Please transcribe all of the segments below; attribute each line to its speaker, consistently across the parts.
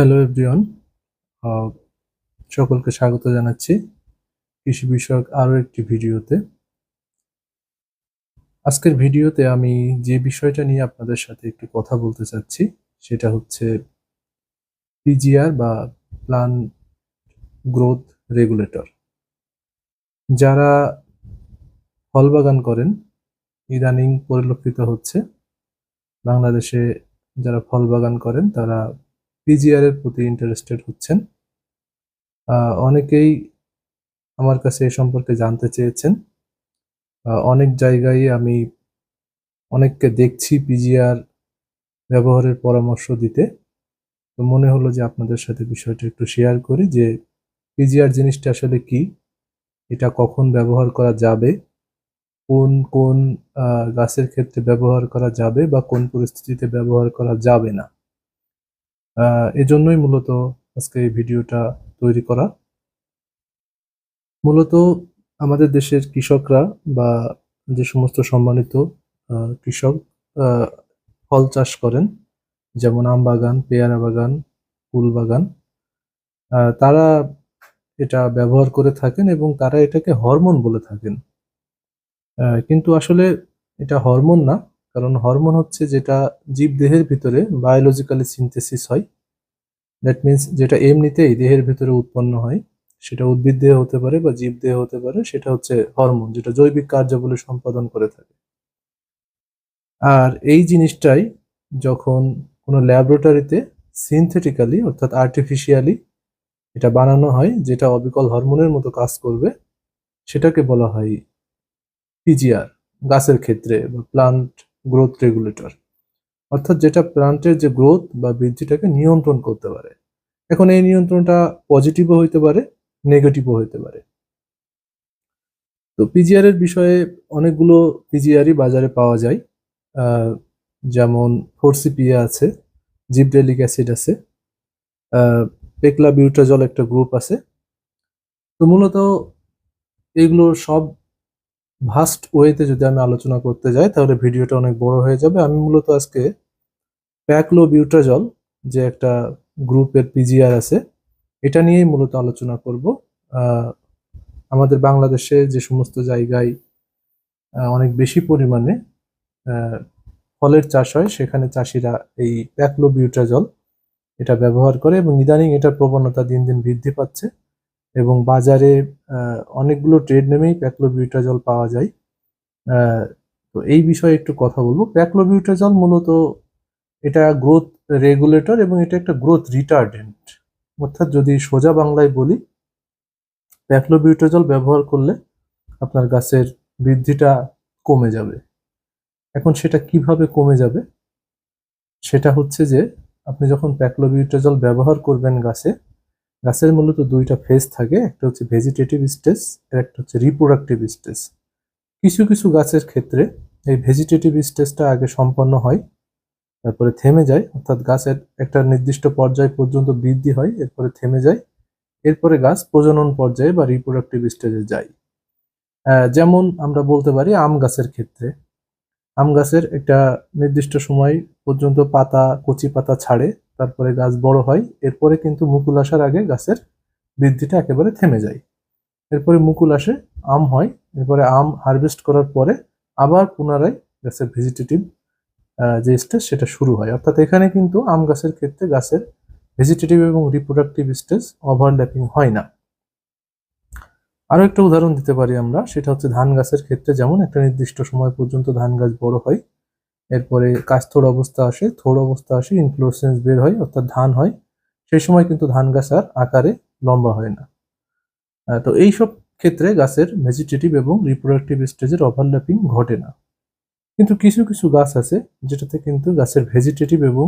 Speaker 1: Hello everyone সকলকে স্বাগত জানাচ্ছি কৃষি বিষয়ক আরও একটি ভিডিওতে। আজকের ভিডিওতে আমি যে বিষয়টা নিয়ে আপনাদের সাথে একটু কথা বলতে চাচ্ছি, সেটা হচ্ছে পিজিআর বা প্লান গ্রোথ রেগুলেটর যারা ফল বাগান করেন, ইদানিং পরিলক্ষিত হচ্ছে, বাংলাদেশে যারা ফল বাগান করেন, তারা পিজিআর এর প্রতি ইন্টারেস্টেড হচ্ছেন। অনেকেই আমার কাছে এ সম্পর্কে জানতে চেয়েছেন। অনেক জায়গায় আমি অনেককে দেখছি পিজিআর ব্যবহারের পরামর্শ দিতে। তো মনে হলো যে আপনাদের সাথে বিষয়টা একটু শেয়ার করি যে পিজিআর জিনিসটা আসলে কি, এটা কখন ব্যবহার করা যাবে, কোন কোন গাছের ক্ষেত্রে ব্যবহার করা যাবে বা কোন পরিস্থিতিতে ব্যবহার করা যাবে না। এজন্যই মূলত আজকে এই ভিডিওটা তৈরি করা। মূলত আমাদের দেশের কৃষকরা বা যে সমস্ত সম্মানিত কৃষক ফল চাষ করেন, যেমন আম বাগান, পেয়ারা বাগান, ফুল বাগান তারা এটা ব্যবহার করে থাকেন এবং তারা এটাকে হরমোন বলে থাকেন। কিন্তু আসলে এটা হরমোন না কারণ হরমোন হচ্ছে যেটা জীবদেহের ভিতরে বায়োলজিক্যালি সিনথেসিস হয়। দ্যাট মিন্স যেটা এমনিতেই দেহের ভিতরে উৎপন্ন হয়, সেটা উদ্ভিদ দেহ হতে পারে বা জীব দেহ হতে পারে, সেটা হচ্ছে হরমোন, যেটা জৈবিক কার্যাবলী সম্পাদন করে থাকে। আর এই জিনিসটাই যখন কোনো ল্যাবরেটরিতে সিনথেটিক্যালি অর্থাৎ আর্টিফিশিয়ালি এটা বানানো হয়, যেটা অবিকল হরমোনের মতো কাজ করবে, সেটাকে বলা হয় পিজিআর গাছের ক্ষেত্রে বা প্লান্ট গ্রোথ রেগুলেটর অর্থাৎ যেটা প্লান্টের যে গ্রোথ বা বৃদ্ধিটাকে নিয়ন্ত্রণ করতে পারে। এখন এই নিয়ন্ত্রণটা পজিটিভও হইতে পারে নেগেটিভও হইতে পারে। তো পিজিআর এর বিষয়ে অনেকগুলো পিজিআরই বাজারে পাওয়া যায়। যেমন ফোরসিপিয়া আছে জিবরেলিক অ্যাসিড আছে পেকলা বিউটাজল একটা গ্রুপ আছে। তো মূলত এগুলো সব ভাস্ট ওয়েতে যদি আমি আলোচনা করতে যাই, তাহলে ভিডিওটা অনেক বড় হয়ে যাবে। আমি মূলত আজকে প্যাকলো বিউটাজল যে একটা গ্রুপের পিজিআর আছে, এটা নিয়েই মূলত আলোচনা করব। আমাদের বাংলাদেশে যে সমস্ত জায়গায় অনেক বেশি পরিমাণে ফলের চাষ হয়, সেখানে চাষিরা এই প্যাকলো বিউটাজল এটা ব্যবহার করে এবং ইদানিং এটার প্রবণতা দিন দিন বৃদ্ধি পাচ্ছে। এবং বাজারে অনেকগুলো ট্রেড নেমেই প্যাকলোবিউটাজল পাওয়া যায়। তো এই বিষয়ে একটু কথা বলব। প্যাকলোবিউটাজল মূলত এটা গ্রোথ রেগুলেটর এবং এটা একটা গ্রোথ রিটার্ডেন্ট অর্থাৎ যদি সোজা বাংলায় বলি প্যাকলোবিউটাজল ব্যবহার করলে আপনার গাছের বৃদ্ধিটা কমে যাবে। এখন সেটা কীভাবে কমে যাবে? সেটা হচ্ছে যে, আপনি যখন প্যাকলোবিউটাজল ব্যবহার করবেন গাছে গাছের মূলত দুইটা ফেজ থাকে, একটা হচ্ছে ভেজিটেটিভ স্টেজ আর একটা হচ্ছে রিপ্রোডাক্টিভ স্টেজ কিছু কিছু গাছের ক্ষেত্রে এই ভেজিটেটিভ স্টেজটা আগে সম্পন্ন হয়, তারপরে থেমে যায়, অর্থাৎ গাছের একটা নির্দিষ্ট পর্যায় পর্যন্ত বৃদ্ধি হয়, এরপরে থেমে যায়, এরপরে গাছ প্রজনন পর্যায়ে বা রিপ্রোডাক্টিভ স্টেজে যায়। যেমন আমরা বলতে পারি আম গাছের ক্ষেত্রে। আম গাছের একটা নির্দিষ্ট সময় পর্যন্ত পাতা, কচি পাতা ছাড়ে তারপরে গাছ বড় হয়, এরপরে কিন্তু মুকুল আসার আগে গাছের বৃদ্ধিটা একেবারে থেমে যায়। এরপরে মুকুল আসে, আম হয়, এরপরে আম হারভেস্ট করার পরে আবার পুনরায় গাছের ভেজিটেটিভ যে স্টেজ সেটা শুরু হয়। অর্থাৎ এখানে কিন্তু আম গাছের ক্ষেত্রে গাছের ভেজিটেটিভ এবং রিপ্রোডাক্টিভ স্টেজ ওভারল্যাপিং হয় না। আরও একটা উদাহরণ দিতে পারি আমরা, সেটা হচ্ছে ধান গাছের ক্ষেত্রে যেমন একটা নির্দিষ্ট সময় পর্যন্ত ধান গাছ বড় হয় এরপরে কাস্তর অবস্থা আসে, থোড় অবস্থা আসে ইনফ্লোরেসেন্স বের হয়, অর্থাৎ ধান হয়। সেই সময় কিন্তু ধান গাছ আর আকারে লম্বা হয় না। তো এই সব ক্ষেত্রে গাছের ভেজিটেটিভ এবং রিপ্রোডাক্টিভ স্টেজের ওভারল্যাপিং ঘটে না। কিন্তু কিছু কিছু গাছ আছে যেটাতে কিন্তু গাছের ভেজিটেটিভ এবং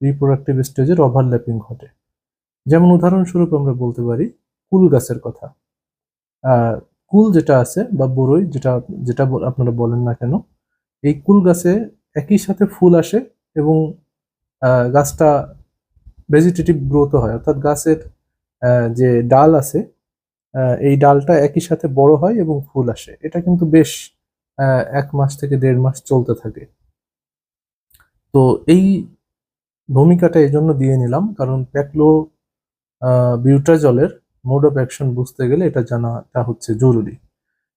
Speaker 1: রিপ্রোডাক্টিভ স্টেজের ওভারল্যাপিং ঘটে। যেমন উদাহরণস্বরূপ আমরা বলতে পারি কুল গাছের কথা। কুল যেটা আছে বা বরই যেটা যেটা আপনারা বলেন না কেন, এই কুল গাছে একই সাথে ফুল আসে এবং গাছটা ভেজিটেটিভ গ্রোথ হয়। অর্থাৎ গাছের যে ডাল আছে এই ডালটা একই সাথে বড় হয় এবং ফুল আসে। এটা কিন্তু বেশ এক মাস থেকে দেড় মাস চলতে থাকে। তো এই ভূমিকাটা এই জন্য দিয়ে নিলাম। কারণ প্যাকলো বিউটাজলের মোড অফ অ্যাকশন বুঝতে গেলে এটা জানাটা হচ্ছে জরুরি।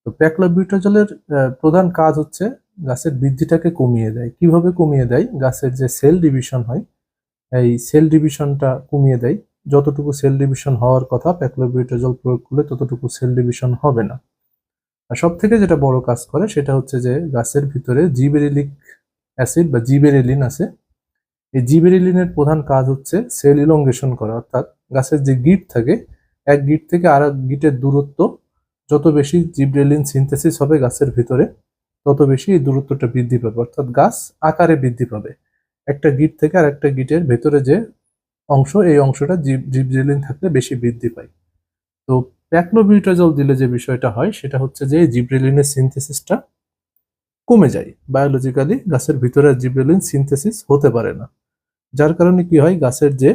Speaker 1: তো প্যাকলো বিউটাজলের আহ, প্রধান কাজ হচ্ছে গাছের বৃদ্ধিটাকে কমিয়ে দেয়। কীভাবে কমিয়ে দেয়? গাছের যে সেল ডিভিশন হয়, এই সেল ডিভিশনটা কমিয়ে দেয়। যতটুকু সেল ডিভিশন হওয়ার কথা, প্যাকলোবিউটাজল প্রয়োগ করলে ততটুকু সেল ডিভিশন হবে না। আর সব থেকে যেটা বড় কাজ করে, সেটা হচ্ছে যে গাছের ভিতরে জিবেরিলিক অ্যাসিড বা জিবেরিলিন আছে। এই জিবেরিলিনের প্রধান কাজ হচ্ছে সেল ইলঙ্গেশন করা। অর্থাৎ গাছের যে গিট থাকে, এক গিট থেকে আর এক গিটের দূরত্ব, যত বেশি জিব্রেলিন সিনথেসিস হবে গাছের ভিতরে তত বেশি এই দূরত্বটা বৃদ্ধি পাবে। অর্থাৎ গাছ আকারে বৃদ্ধি পাবে। একটা গিট থেকে আর একটা গিটের ভেতরে যে অংশ, এই অংশটা জিবজেলিন থাকলে বেশি বৃদ্ধি পায়। তো প্যাকলোবিউটাজল দিলে যে বিষয়টা হয়, সেটা হচ্ছে যে জিব্রেলিনের সিনথেসিসটা কমে যায়। বায়োলজিক্যালি গাছের ভিতরে জিব্রেলিন সিনথেসিস হতে পারে না। যার কারণে কি হয়, গাছের যে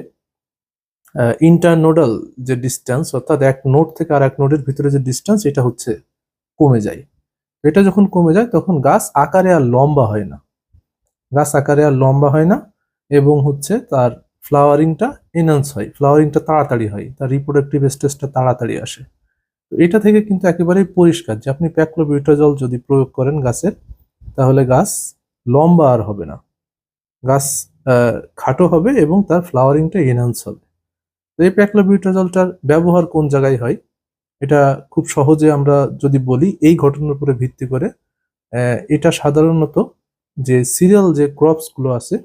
Speaker 1: ইন্টারনোডাল যে ডিস্টেন্স অর্থাৎ এক নোড থেকে আর এক নোডের ভিতরে যে ডিস্টেন্স এটা হচ্ছে কমে যায়। এটা যখন কমে যায়, তখন গাছ আকারে আর লম্বা হয় না। গাছ আকারে আর লম্বা হয় না এবং হচ্ছে তার ফ্লাওয়ারিংটা এনহান্স হয়, ফ্লাওয়ারিংটা তাড়াতাড়ি হয়, তার রিপ্রোডাক্টিভ স্টেজটা তাড়াতাড়ি আসে। তো এটা থেকে কিন্তু একেবারেই পরিষ্কার যে আপনি প্যাকলোবিউটাজল যদি প্রয়োগ করেন গাছের, তাহলে গাছ লম্বা আর হবে না। গাছ খাটো হবে এবং তার ফ্লাওয়ারিংটা এনহান্স হবে। তো এই প্যাকলোবিউটাজলটার ব্যবহার কোন জায়গায় হয়? এটা খুব সহজে আমরা যদি বলি, এই ঘটনার উপরে ভিত্তি করে এটা সাধারণত যে সিরিয়াল যে ক্রপসগুলো আছে,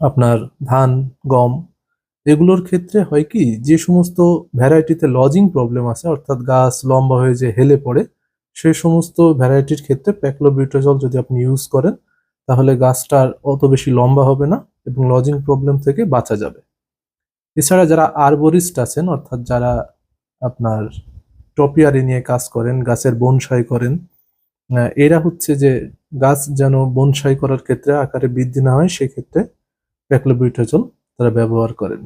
Speaker 1: আপনার ধান, গম, এগুলোর ক্ষেত্রে হয় কি, যে সমস্ত ভ্যারাইটিতে লজিং প্রবলেম আছে, অর্থাৎ গাছ লম্বা হয়ে যে হেলে পড়ে সেই সমস্ত ভ্যারাইটির ক্ষেত্রে প্যাকলোবিউটাজল যদি আপনি ইউজ করেন, তাহলে গাছটার অত বেশি লম্বা হবে না এবং লজিং প্রবলেম থেকে বাঁচা যাবে। এছাড়া যারা আরবোরিস্ট আছেন, অর্থাৎ যারা আপনার টপিয়ারি নিয়ে কাজ করেন, গাছের বনসাই করেন। এরা হচ্ছে যে গাছ যেন বনসাই করার ক্ষেত্রে আকারে বৃদ্ধি না হয়, সেক্ষেত্রে প্যাকলোবিউটাজল তারা ব্যবহার করেন।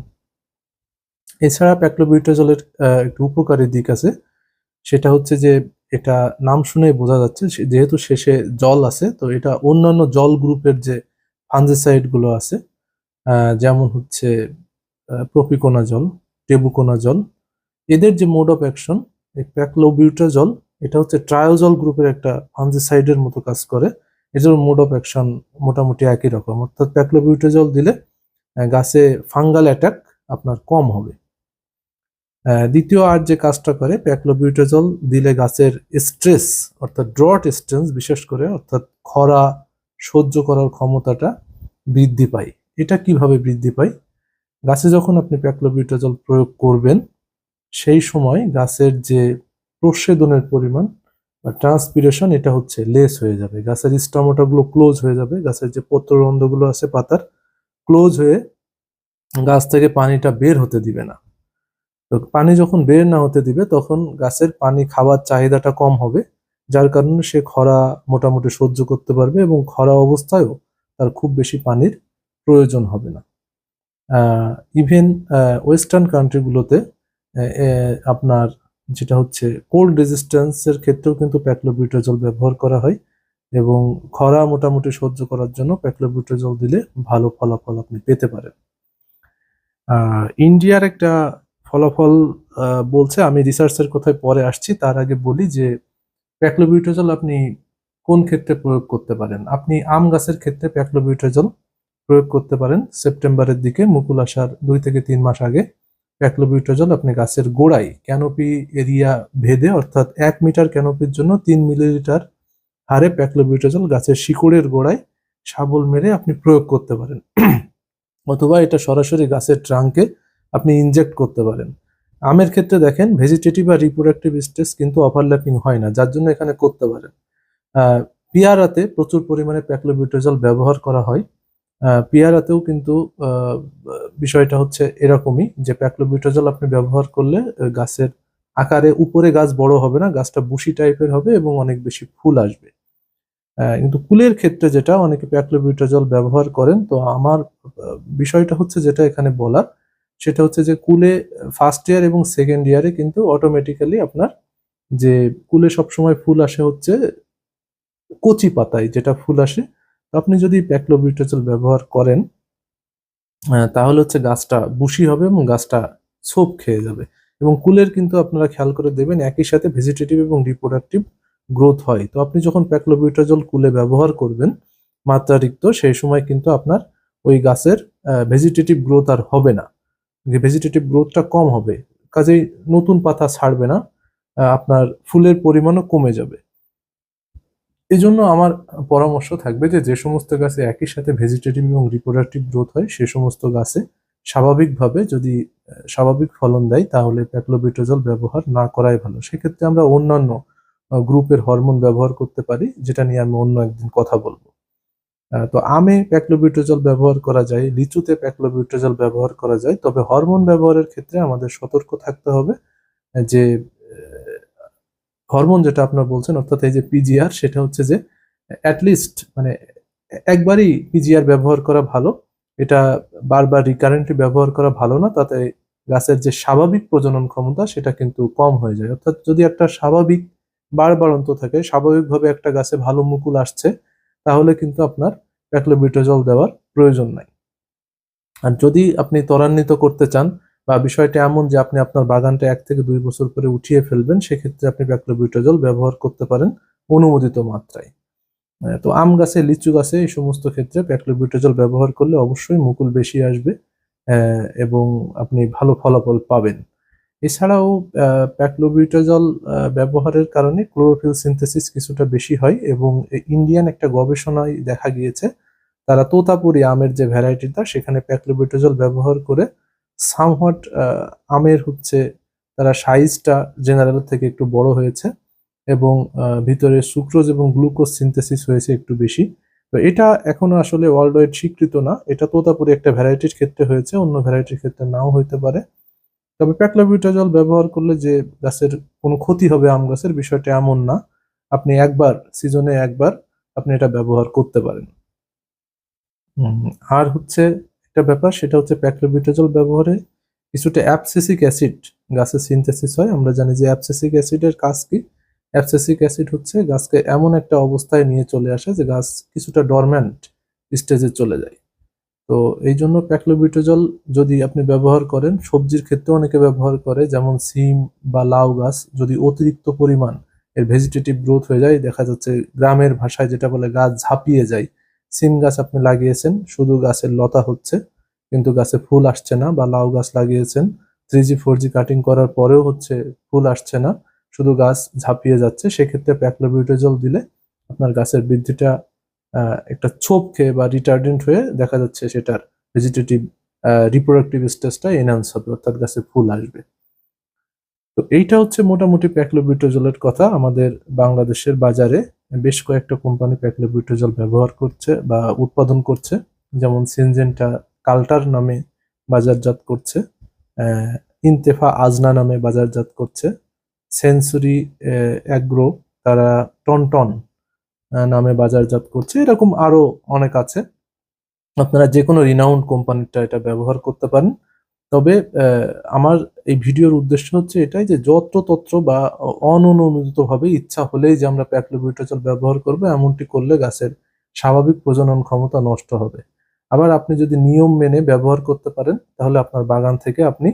Speaker 1: এছাড়া প্যাকলোবিউটাজলের একটু উপকারী দিক আছে, সেটা হচ্ছে যে এটা নাম শুনে বোঝা যাচ্ছে যেহেতু শেষে জল আছে, তো এটা অন্যান্য জল গ্রুপের যে ফাঞ্জিসাইডগুলো আছে যেমন হচ্ছে প্রপিকোনা জল টেবুকোনা জল এদের যে মোড অফ অ্যাকশন এই প্যাকলোবিউটাজল এটা হচ্ছে ট্রায়োজল গ্রুপের একটা ফাঞ্জিসাইডের মতো কাজ করে। এটার মোড অফ অ্যাকশন মোটামুটি একই রকম। অর্থাৎ প্যাকলোবিউটাজল দিলে গাছে ফাঙ্গাল অ্যাটাক আপনার কম হবে। দ্বিতীয় আর যে কাজটা করে প্যাকলোবিউটাজল দিলে গাছের স্ট্রেস অর্থাৎ ড্রট স্ট্রেস বিশেষ করে, অর্থাৎ খরা সহ্য করার ক্ষমতাটা বৃদ্ধি পায়। এটা কীভাবে বৃদ্ধি পায়? গাছে যখন আপনি প্যাকলোবিউটাজল প্রয়োগ করবেন সেই সময় গাছের যে প্রসেদনের পরিমাণ বা ট্রান্সপিরেশন এটা হচ্ছে লেস হয়ে যাবে। গাছের স্টমোটাগুলো ক্লোজ হয়ে যাবে। গাছের যে পত্ররন্ধ্রগুলো আছে পাতার ক্লোজ হয়ে গাছ থেকে পানিটা বের হতে দিবে না। তো পানি যখন বের না হতে দিবে, তখন গাছের পানি খাওয়ার চাহিদাটা কম হবে। যার কারণে সে খরা মোটামুটি সহ্য করতে পারবে এবং খরা অবস্থায়ও তার খুব বেশি পানির প্রয়োজন হবে না। ইভেন ওয়েস্টার্ন কান্ট্রিগুলোতে আপনার যেটা হচ্ছে কোল্ড রেজিস্ট্যান্সের ক্ষেত্রেও কিন্তু প্যাকলোবিউটাজল ব্যবহার করা হয় এবং খরা মোটামুটি সহ্য করার জন্য প্যাকলোবিউটাজল দিলে ভালো ফলাফল আপনি পেতে পারেন। ইন্ডিয়ার একটা ফলাফল বলছে, আমি রিসার্চের কোথায় পরে আসছি, তার আগে বলি যে প্যাকলোবিউটাজল আপনি কোন ক্ষেত্রে প্রয়োগ করতে পারেন? আপনি আম গাছের ক্ষেত্রে প্যাকলোবিউটাজল প্রয়োগ করতে পারেন, সেপ্টেম্বরের দিকে মুকুল আসার দুই থেকে তিন মাস আগে। প্যাকলোবিউটাজল আপনি গাছের গোড়ায় ক্যানোপি এরিয়া ভেদে, অর্থাৎ এক মিটার ক্যানোপির জন্য তিন মিলিলিটার হারে প্যাকলোবিউটাজল গাছের শিকড়ের গোড়ায় শাবল মেরে আপনি প্রয়োগ করতে পারেন। অথবা এটা সরাসরি গাছের ট্রাঙ্কে আপনি ইনজেক্ট করতে পারেন। আমের ক্ষেত্রে দেখেন ভেজিটেটিভ আর রিপ্রোডাক্টিভ স্টেজ কিন্তু ওভারল্যাপিং হয় না, যার জন্য এখানে করতে পারেন। পেয়ারাতে প্রচুর পরিমাণে প্যাকলোবিউটাজল ব্যবহার করা হয়। পেয়ারাতেও কিন্তু বিষয়টা হচ্ছে এরকমই যে প্যাকলোবিউটাজল আপনি ব্যবহার করলে গাছের আকারে উপরে গাছ বড় হবে না, গাছটা বুশি টাইপের হবে এবং অনেক বেশি ফুল আসবে। কিন্তু কুলের ক্ষেত্রে যেটা, অনেকে প্যাকলোবিউটাজল ব্যবহার করেন, তো আমার বিষয়টা হচ্ছে যেটা এখানে বলার, সেটা হচ্ছে যে কুলে ফার্স্ট ইয়ার এবং সেকেন্ড ইয়ারে কিন্তু অটোমেটিক্যালি আপনার যে কুলে সবসময় ফুল আসে হচ্ছে কচি পাতায়, যেটা ফুল আসে আপনি যদি প্যাকলোবিউটাজল ব্যবহার করেন তাহলে হচ্ছে গাছটা বুশি হবে এবং গাছটা সোপ খেয়ে যাবে। এবং কুলের কিন্তু আপনারা খেয়াল করে দেবেন, একই সাথে ভেজিটেটিভ এবং রিপ্রোডাক্টিভ গ্রোথ হয়। তো আপনি যখন প্যাকলোবিউটাজল কুলে ব্যবহার করবেন মাত্রাতিরিক্ত, সেই সময় কিন্তু আপনার ওই গাছের ভেজিটেটিভ গ্রোথ আর হবে না। যে ভেজিটেটিভ গ্রোথটা কম হবে, কাজেই নতুন পাতা ছাড়বে না আপনার ফুলের পরিমাণও কমে যাবে। এই জন্য আমার পরামর্শ থাকবে যে যে সমস্ত গাছে একই সাথে ভেজিটেটিভ এবং রিপ্রোডাক্টিভ গ্রোথ হয়, সে সমস্ত গাছে স্বাভাবিকভাবে যদি স্বাভাবিক ফলন দেয়, তাহলে প্যাকলোবিটোজল ব্যবহার না করাই ভালো। সেক্ষেত্রে আমরা অন্যান্য গ্রুপের হরমোন ব্যবহার করতে পারি, যেটা নিয়ে আমি অন্য একদিন কথা বলব। তো আমে প্যাকলোবিউটোজল ব্যবহার করা যায়, লিচুতে প্যাকলোবিউটোজল ব্যবহার করা যায়, তবে হরমোন ব্যবহারের ক্ষেত্রে আমাদের সতর্ক থাকতে হবে যে হরমোন যেটা আপনার বলছেন, অর্থাৎ এই যে পিজিআর সেটা হচ্ছে যে অ্যাটলিস্ট মানে একবারই পিজিআর ব্যবহার করা ভালো। এটা বারবার রিকারেন্টলি ব্যবহার করা ভালো না, তাতে গাছের যে স্বাভাবিক প্রজনন ক্ষমতা, সেটা কিন্তু কম হয়ে যায়। অর্থাৎ যদি একটা স্বাভাবিক বারবারন্ত থাকে, স্বাভাবিকভাবে একটা গাছে ভালো মুকুল আসছে, তাহলে কিন্তু আপনার প্যাকলোবিটোজল দেওয়ার প্রয়োজন নাই। আর যদি আপনি ত্বরান্বিত করতে চান বা বিষয়টা এমন যে আপনি আপনার বাগানটা এক থেকে দুই বছর পরে উঠিয়ে ফেলবেন, সেক্ষেত্রে আপনি প্যাকলোবিউটাজল ব্যবহার করতে পারেন অনুমোদিত মাত্রায়। তো আম গাছে, লিচু গাছে এই সমস্ত ক্ষেত্রে প্যাকলোবিউটাজল ব্যবহার করলে অবশ্যই মুকুল বেশি আসবে এবং আপনি ভালো ফলাফল পাবেন। এছাড়াও প্যাকলোবিউটাজল ব্যবহারের কারণে ক্লোরোফিল সিনথেসিস কিছুটা বেশি হয়, এবং ইন্ডিয়ান একটা গবেষণায় দেখা গিয়েছে, তারা তোতাপুরি আমের যে ভ্যারাইটিটা, সেখানে প্যাকলোবিউটাজল ব্যবহার করে সামহট আমের হচ্ছে তারা সাইজটা জেনারেল থেকে একটু বড় হয়েছে এবং ভিতরে সুক্রোজ এবং গ্লুকোজ সিনথেসিস হয়েছে একটু বেশি। তো এটা এখনও আসলে ওয়ার্ল্ড ওয়াইড স্বীকৃত না। এটা তোতাপুরি একটা ভ্যারাইটির ক্ষেত্রে হয়েছে, অন্য ভ্যারাইটির ক্ষেত্রে নাও হইতে পারে। তবে প্যাকলাবিউটাজল ব্যবহার করলে যে গাছের কোনো ক্ষতি হবে আম গাছের বিষয়টা এমন না। আপনি একবার সিজনে একবার আপনি এটা ব্যবহার করতে পারেন। আর হচ্ছে একটা ব্যাপার, সেটা হচ্ছে প্যাকলোবিউটাজল ব্যবহারে কিছুটা অ্যাপসেসিক অ্যাসিড গাছের সিনথেসিস হয়। আমরা জানি যে অ্যাপসেসিক অ্যাসিডের কাজ কি? অ্যাপসেসিক অ্যাসিড হচ্ছে গাছকে এমন একটা অবস্থায় নিয়ে চলে আসে যে গাছ কিছুটা ডরম্যান্ট স্টেজে চলে যায়। তো এই জন্য প্যাকলোবিউটাজল যদি আপনি ব্যবহার করেন, সবজির ক্ষেত্রে অনেকে ব্যবহার করে, যেমন সিম বা লাউ গাছ, যদি অতিরিক্ত পরিমাণ এর ভেজিটেটিভ গ্রোথ হয়ে যায়, দেখা যাচ্ছে গ্রামের ভাষায় যেটা বলে গাছ ঝাঁপিয়ে যায় সিম গাছ আপনি লাগিয়েছেন, শুধু গাছের লতা হচ্ছে, কিন্তু গাছে ফুল আসছে না বা লাউ গাছ লাগিয়েছেন three G four G cutting করার পরেও হচ্ছে ফুল আসছে না, শুধু গাছ ঝাঁপিয়ে যাচ্ছে, সেক্ষেত্রে প্যাকলোবিউটাজল দিলে আপনার গাছের বৃদ্ধিটা একটা ছোপ খেয়ে বা রিটার্ডেন্ট হয়ে দেখা যাচ্ছে সেটার ভেজিটেটিভ রিপ্রোডাক্টিভ স্টেজটা এনহান্স হবে, অর্থাৎ গাছে ফুল আসবে। তো এইটা হচ্ছে মোটামুটি প্যাকলোবিউটাজলের কথা আমাদের বাংলাদেশের বাজারে বেশ কয়েকটা কোম্পানি প্যাকলোবিউটাজল ব্যবহার করছে বা উৎপাদন করছে, যেমন সিনজেন্টা কাল্টার নামে বাজারজাত করছে ইনতেফা আজনা নামে বাজারজাত করছে সেঞ্চুরি অ্যাগ্রো তারা টনটন নামে বাজারজাত করছে, এরকম আরও অনেক আছে। আপনারা যে কোনো রিনাউন্ড কোম্পানিটা এটা ব্যবহার করতে পারেন। তবে আমার এই ভিডিওর উদ্দেশ্য হচ্ছে এটাই যে যত্রতত্র বা অননুমোদিতভাবে ইচ্ছা হলেই যে আমরা প্যাকলোবিউটাজল ব্যবহার করব, এমনটি করলে গাছের স্বাভাবিক প্রজনন ক্ষমতা নষ্ট হবে। আবার আপনি যদি নিয়ম মেনে ব্যবহার করতে পারেন, তাহলে আপনার বাগান থেকে আপনি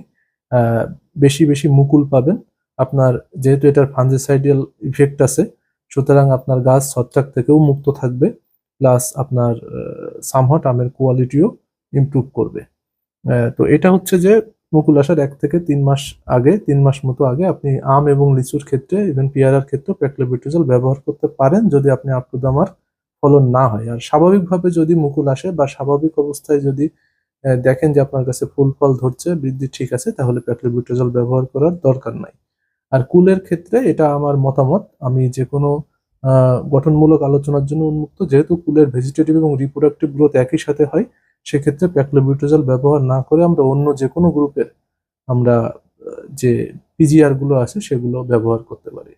Speaker 1: বেশি বেশি মুকুল পাবেন। আপনার যেহেতু এটার ফাঞ্জিসাইডিয়াল ইফেক্ট আছে, সুতরাং আপনার গাছ ছত্রাক থেকেও মুক্ত থাকবে, প্লাস আপনার সামহট আমের কোয়ালিটিও ইমপ্রুভ করবে। তো এটা হচ্ছে যে মুকুল আসার এক থেকে তিন মাস আগে, তিন মাস মতো আগে আপনি আম এবং লিচুর ক্ষেত্রে ইভেন পেয়ারার ক্ষেত্রে প্যাকলোবিউটাজল ব্যবহার করতে পারেন যদি আপনি আপটুদামার ফলন না হয়। আর স্বাভাবিকভাবে যদি মুকুল আসে বা স্বাভাবিক অবস্থায় যদি দেখেন যে আপনার কাছে ফুল ফল ধরছে, বৃদ্ধি ঠিক আছে, তাহলে প্যাকলোবিউটাজল ব্যবহার করার দরকার নাই। আর কুলের ক্ষেত্রে এটা আমার মতামত, আমি যে কোনো গঠনমূলক আলোচনার জন্য উন্মুক্ত, যেহেতু কুলের ভেজিটেটিভ এবং রিপ্রোডাক্টিভ গ্রোথ একই সাথে হয় সেক্ষেত্রে প্যাকলোবিউটাজল ব্যবহার না করে আমরা অন্য যে কোনো গ্রুপের আমরা যে পিজিআরগুলো আছে সেগুলো ব্যবহার করতে পারি।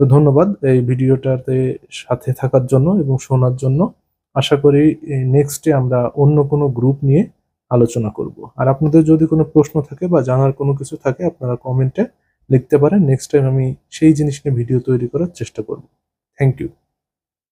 Speaker 1: তো ধন্যবাদ এই ভিডিওটাতে সাথে থাকার জন্য এবং শোনার জন্য। আশা করি নেক্সটে আমরা অন্য কোনো গ্রুপ নিয়ে আলোচনা করব। আর আপনাদের যদি কোনো প্রশ্ন থাকে বা জানার কোনো কিছু থাকে, আপনারা কমেন্টে লিখতে পারেন। নেক্সট টাইম আমি সেই জিনিস নিয়ে ভিডিও তৈরি করার চেষ্টা করব। Thank you